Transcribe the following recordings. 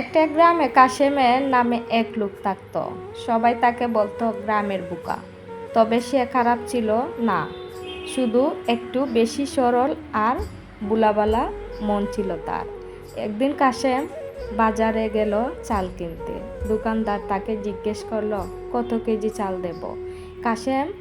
একটা গ্রামে কাশেমের নামে এক লোক থাকতো। সবাই তাকে বলতো গ্রামের বুকা। তবে সে খারাপ ছিল না। শুধু একটু বেশি সরল আর বুলাবালা মন ছিল তার। একদিন কাশেম বাজারে গেল চাল কিনতে। দোকানদার তাকে জিজ্ঞেস করল, কত কেজি চাল দেব? কাশেম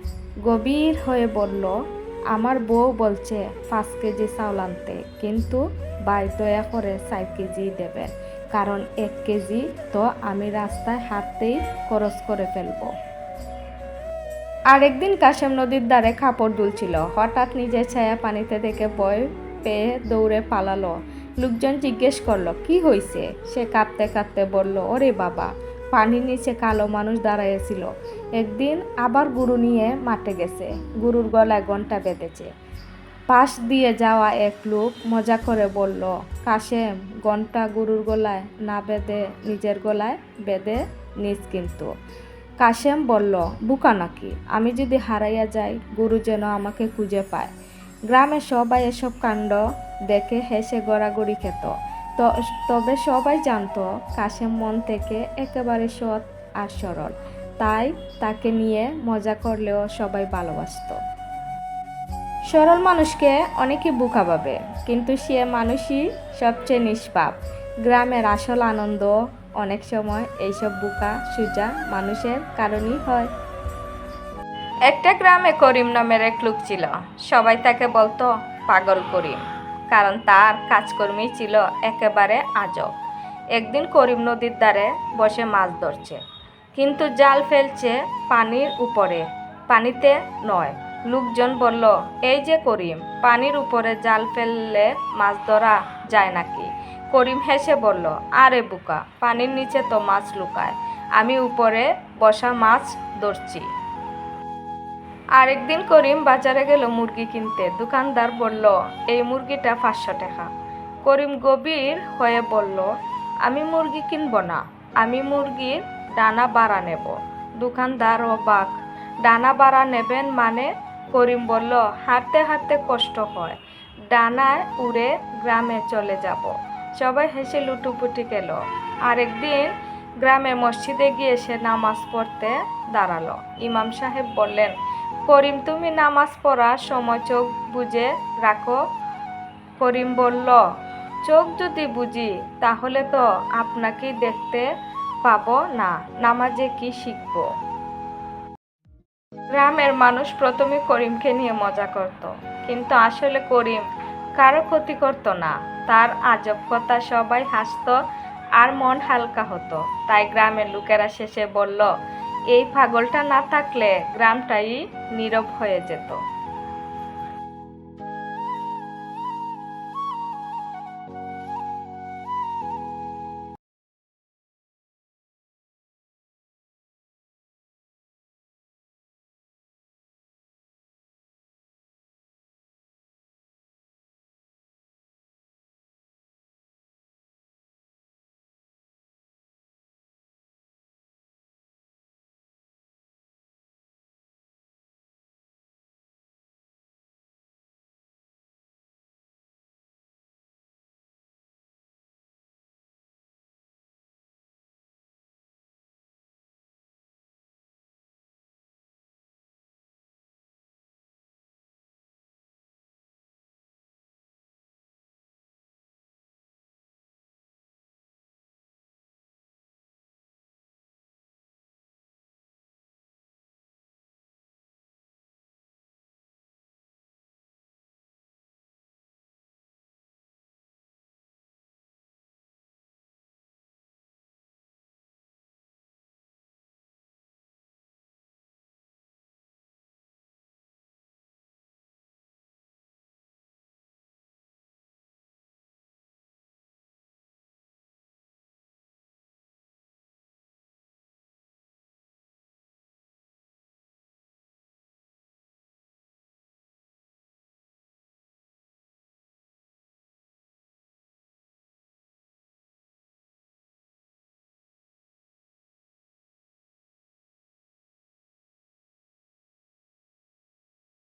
গভীর হয়ে বলল, আমার বউ বলছে পাঁচ কেজি চাউল আনতে, কিন্তু ভাই দয়া করে চার কেজি দেবেন কারণ এক কেজি তো আমি রাস্তায় হাঁটতেই খরচ করে ফেলব। আরেকদিন কাশেম নদীর ধারে কাপড় দুলছিল। হঠাৎ নিজের ছায়া পানিতে দেখে ভয় পেয়ে দৌড়ে পালালো। লোকজন জিজ্ঞেস করল, কি হয়েছে সে কাঁদতে কাঁদতে বলল, ওরে বাবা, পানির নিচে কালো মানুষ দাঁড়াইছিল একদিন আবার গুরু নিয়ে মাঠে গেছে। গুরুর গলায় ঘণ্টা বেঁধেছে। পাশ দিয়ে যাওয়া এক লোক মজা করে বলল, কাশেম ঘণ্টা গরুর গলায় না বেঁধে নিজের গলায় বেঁধে নিজ কিন্তু। কাশেম বলল, বুকা নাকি? আমি যদি হারাইয়া যাই, গরু যেন আমাকে খুঁজে পায়। গ্রামে সবাই এসব কাণ্ড দেখে হেসে গড়াগড়ি খেত। তবে সবাই জানতো, কাশেম মন থেকে একেবারে সৎ আর সরল। তাই তাকে নিয়ে মজা করলেও সবাই ভালোবাসতো। সরল মানুষকে অনেকে বোকা ভাবে, কিন্তু সে মানুষই সবচেয়ে নিষ্পাপ। গ্রামের আসল আনন্দ অনেক সময় এইসব বোকা, সুজা মানুষের কারণেই হয়। একটা গ্রামে করিম নামের এক লোক ছিল। সবাই তাকে বলতো, পাগল করিম। কারণ তার কাজকর্মী ছিল একেবারে আজব। একদিন করিম নদীর ধারে বসে মাছ ধরছে, কিন্তু জাল ফেলছে পানির উপরে, পানিতে নয়। লোকজন বলল, এই যে করিম, পানির উপরে জাল ফেললে মাছ ধরা যায় নাকি? করিম হেসে বলল, আরে বুকা, পানির নিচে তো মাছ লুকায়, আমি উপরে বসা মাছ ধরছি। আরেকদিন করিম বাজারে গেল মুরগি কিনতে। দোকানদার বলল, এই মুরগিটা পাঁচশো টাকা। করিম গভীর হয়ে বলল, আমি মুরগি কিনবো না, আমি মুরগির ডানা বাড়া নেব। দোকানদার অবাক, ডানা বাড়া নেবেন মানে করিম বলল, হাঁটতে হাঁটতে কষ্ট হয়। ডানায় উড়ে গ্রামে চলে যাব। সবাই হেসে লুটুপুটি গেল আরেকদিন গ্রামে মসজিদে গিয়ে সে নামাজ পড়তে দাঁড়াল। ইমাম সাহেব বললেন, করিম, তুমি নামাজ পড়ার সময় চোখ বুঝে রাখো। করিম বলল, চোখ যদি বুঝি তাহলে তো আপনাকেই দেখতে পাবো না। নামাজে কি শিখব? গ্রামের মানুষ প্রথমে করিমকে নিয়ে মজা করত। কিন্তু আসলে করিম কারও ক্ষতি করতো না। তার আজব কথা সবাই হাসত আর মন হালকা হতো। তাই গ্রামের লোকেরা শেষে বলল, এই পাগলটা না থাকলে গ্রামটাই নীরব হয়ে যেত।